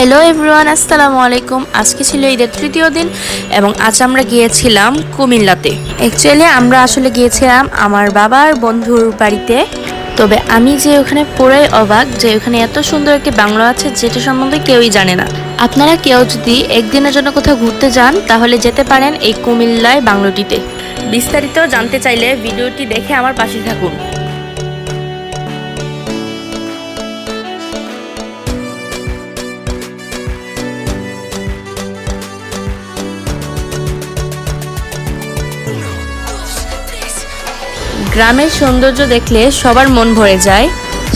Hello everyone আসসালামু আলাইকুম। আজকে ছিল ঈদের তৃতীয় দিন এবং আজ আমরা গিয়েছিলাম কুমিল্লাতে। অ্যাকচুয়ালি আমরা আসলে গিয়েছিলাম আমার বাবার বন্ধুর বাড়িতে। তবে আমি যে ওখানে পুরাই অবাক যে ওখানে এত সুন্দর একটি বাংলো আছে, যেটা সম্বন্ধে কেউই জানে না। আপনারা কেউ যদি একদিনের জন্য কোথাও ঘুরতে যান, তাহলে যেতে পারেন এই কুমিল্লায় বাংলোটিতে। বিস্তারিত জানতে চাইলে ভিডিওটি দেখে আমার পাশে থাকুন। গ্রামের সৌন্দর্য দেখলে সবার মন ভরে যায়।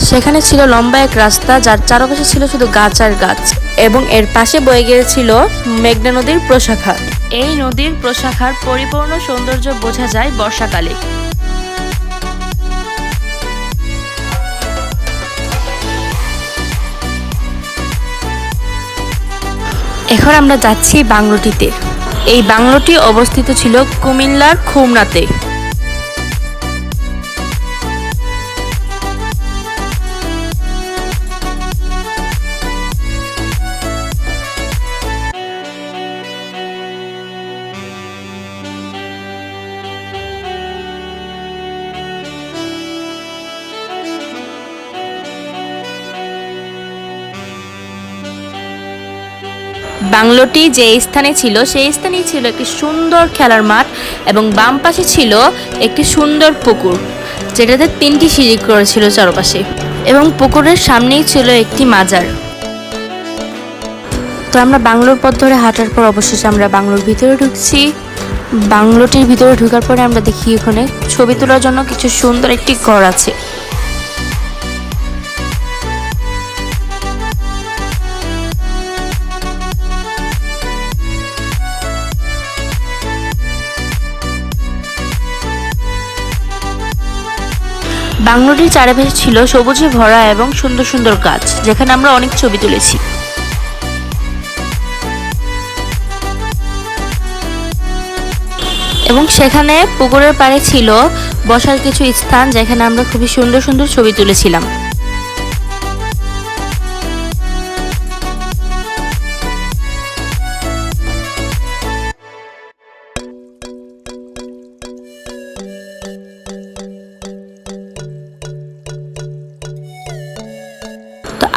সেখানে ছিল লম্বা এক রাস্তা, যার চারপাশে ছিল শুধু গাছ আর গাছ এবং এর পাশে বয়ে গিয়েছিল মেঘনা নদীর প্রশাখা। এই নদীর প্রশাখার পরিপূর্ণ সৌন্দর্য বোঝা যায় বর্ষাকালে। এখন আমরা যাচ্ছি বাংলোটিতে। এই বাংলোটি অবস্থিত ছিল কুমিল্লার খুমনাতে বাংলোটি যে স্থানে ছিল, সেই স্থানেই ছিল একটি সুন্দর খেলার মাঠ এবং বাম পাশে ছিল একটি সুন্দর পুকুর, যেটাতে তিনটি সিঁড়ি করেছিল চারপাশে এবং পুকুরের সামনেই ছিল একটি মাজার। তো আমরা বাংলোর পথ ধরে হাঁটার পর অবশেষে আমরা বাংলোর ভিতরে ঢুকছি। বাংলোটির ভিতরে ঢোকার পরে আমরা দেখি ওখানে ছবি তোলার জন্য কিছু সুন্দর একটি ঘর আছে। বাংলোটির চারিপাশে ছিল সবুজে ভরা এবং সুন্দর সুন্দর গাছ, যেখানে আমরা অনেক ছবি তুলেছি। এবং সেখানে পুকুরের পাড়ে ছিল বসার কিছু স্থান, যেখানে আমরা খুবই সুন্দর সুন্দর ছবি তুলেছিলাম।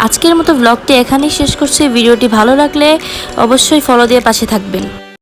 আজকের মতো ব্লগটি এখানেই শেষ করছি। ভিডিওটি ভালো লাগলে অবশ্যই ফলো দিয়ে পাশে থাকবেন।